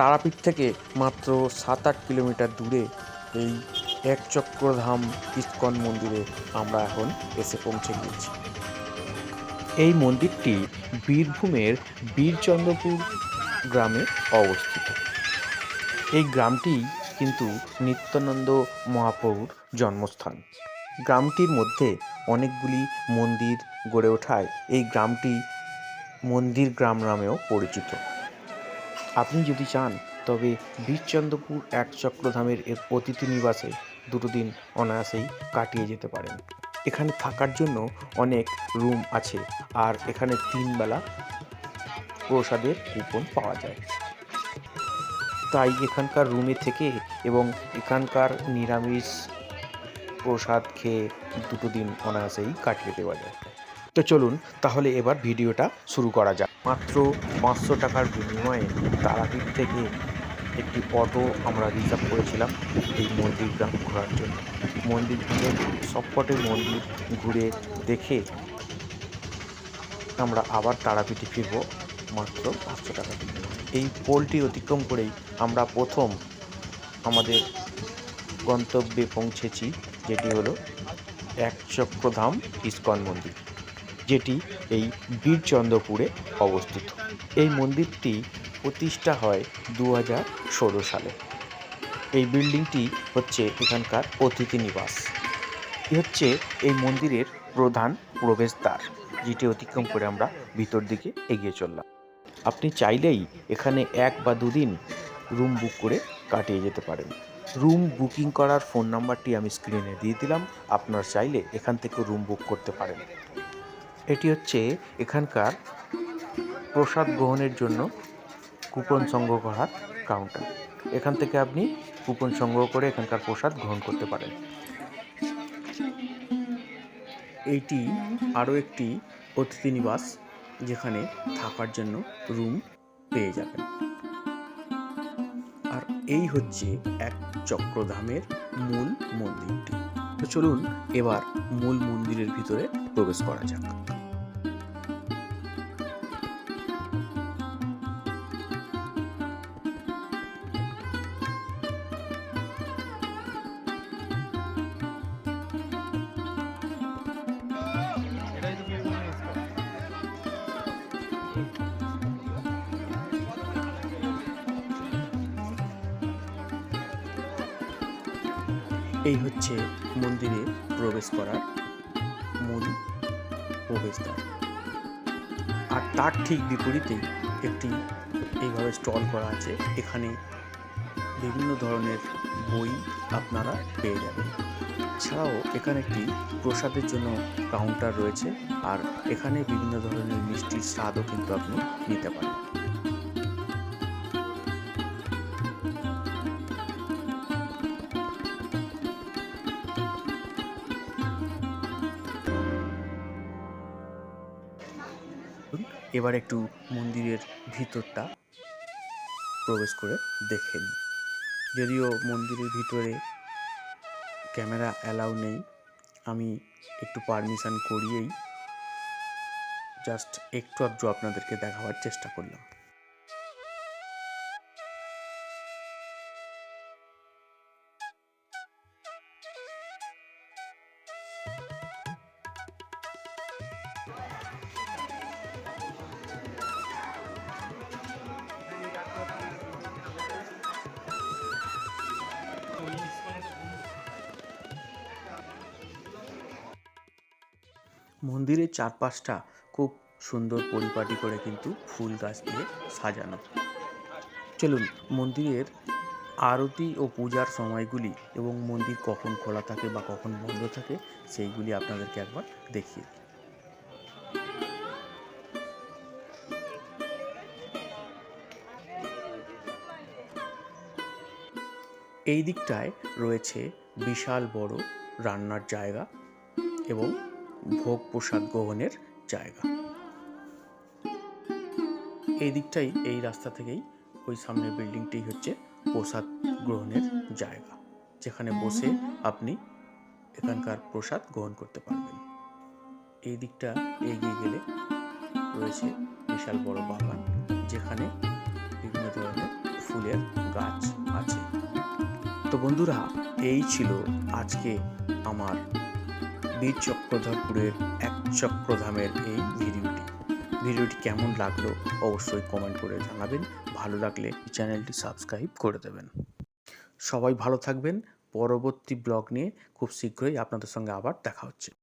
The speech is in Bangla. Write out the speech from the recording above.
তারাপীঠ থেকে মাত্র সাত আট কিলোমিটার দূরে এই একচক্রধাম ইস্কন মন্দিরে আমরা এখন এসে পৌঁছে গিয়েছি। এই মন্দিরটি বীরভূমের বীরচন্দ্রপুর গ্রামে অবস্থিত। এই গ্রামটি কিন্তু নিত্যানন্দ মহাপ্রভুর জন্মস্থান। গ্রামটির মধ্যে অনেকগুলি মন্দির গড়ে ওঠায় এই গ্রামটি মন্দির গ্রাম নামেও পরিচিত। আপনি যদি চান, তবে বীরচন্দ্রপুর এক চক্রধামের এর অতিথি নিবাসে দুটো দিন অনায়াসেই কাটিয়ে যেতে পারেন। এখানে থাকার জন্য অনেক রুম আছে, আর এখানে তিনবেলা প্রসাদের কুপন পাওয়া যায়। তাই এখানকার রুমে থেকে এবং এখানকার নিরামিষ প্রসাদ খেয়ে দুটো দিন অনায়াসেই কাটিয়ে দেওয়া যায়। তো চলুন, তাহলে এবার ভিডিওটা শুরু করা যাক। মাত্র পাঁচশো টাকার বিনিময়ে তারাপীঠ থেকে একটি অটো আমরা রিজার্ভ করেছিলাম এই মন্দির গ্রাম ঘোরার জন্য। মন্দির সবকটি মন্দির ঘুরে দেখে আমরা আবার তারাপীঠে ফিরব মাত্র পাঁচশো টাকা এই পোলটি অতিক্রম করেই আমরা প্রথম আমাদের গন্তব্যে পৌঁছেছি, যেটি হলো এক চক্রধাম ইস্কন মন্দির। যেটি এই বীরচন্দ্রপুরে অবস্থিত। এই মন্দিরটি প্রতিষ্ঠা হয় দু হাজার ষোলো সালে। এই বিল্ডিংটি হচ্ছে এখানকার অতিথি নিবাস। এ হচ্ছে এই মন্দিরের প্রধান প্রবেশদ্বার, যেটি অতিক্রম করে আমরা ভিতর দিকে এগিয়ে চললাম। আপনি চাইলেই এখানে এক বা দুদিন রুম বুক করে কাটিয়ে যেতে পারেন। রুম বুকিং করার ফোন নাম্বারটি আমি স্ক্রিনে দিয়ে দিলাম। আপনার চাইলে এখান থেকে রুম বুক করতে পারেন। এটি হচ্ছে এখানকার প্রসাদ গ্রহণের জন্য কুপন সংগ্রহ করার কাউন্টার এখান থেকে আপনি কুপন সংগ্রহ করে এখানকার প্রসাদ গ্রহণ করতে পারেন। এইটি আরও একটি অতিথি নিবাস যেখানে থাকার জন্য রুম পেয়ে যাবেন। আর এই হচ্ছে এক চক্রধামের মূল মন্দিরটি। তো চলুন এবার মূল মন্দিরের ভিতরে প্রবেশ করা যাক। এই হচ্ছে মন্দিরে প্রবেশ করার মূল প্রবেশদ্বার। আর তার ঠিক বিপরীতে একটি এইভাবে স্টল করা আছে। এখানে বিভিন্ন ধরনের বই আপনারা পেয়ে যাবেন। এছাড়াও এখানে একটি প্রসাদের জন্য কাউন্টার রয়েছে। আর এখানে বিভিন্ন ধরনের মিষ্টির স্বাদও কিন্তু আপনি নিতে পারেন। এবার একটু মন্দিরের ভিতরটা প্রবেশ করে দেখে নিই। যদিও মন্দিরের ভিতরে ক্যামেরা অ্যালাউ নেই, আমি একটু পারমিশন করিয়েই জাস্ট একটু আধটু আপনাদেরকে দেখাবার চেষ্টা করলাম। মন্দিরের চারপাশটা খুব সুন্দর পরিপাটি করে কিন্তু ফুল গাছ দিয়ে সাজানো চলুন, মন্দিরের আরতি ও পূজার সময়গুলি এবং মন্দির কখন খোলা থাকে বা কখন বন্ধ থাকে, সেইগুলি আপনাদেরকে একবার দেখিয়ে দিই। এই দিকটায় রয়েছে বিশাল বড় রান্নার জায়গা এবং ভোগ প্রসাদ গ্রহণের জায়গা। এই দিকটাই, এই রাস্তা থেকেই ওই সামনের বিল্ডিংটি হচ্ছে প্রসাদ গ্রহণের জায়গা, যেখানে বসে আপনি এখানকার প্রসাদ গ্রহণ করতে পারবেন। এই দিকটা এগিয়ে গেলে রয়েছে বিশাল বড় বাগান, যেখানে বিভিন্ন ধরনের ফুলের গাছ আছে। তো বন্ধুরা, এই ছিল আজকে আমার বীর চক্রধরপুরের এক চক্রধামের এই ভিডিওটি। ভিডিওটি কেমন লাগল অবশ্যই কমেন্ট করে জানাবেন। ভালো লাগলে চ্যানেলটি সাবস্ক্রাইব করে দেবেন। সবাই ভালো থাকবেন। পরবর্তী ব্লগ নিয়ে খুব শীঘ্রই আপনাদের সঙ্গে আবার দেখা হচ্ছে।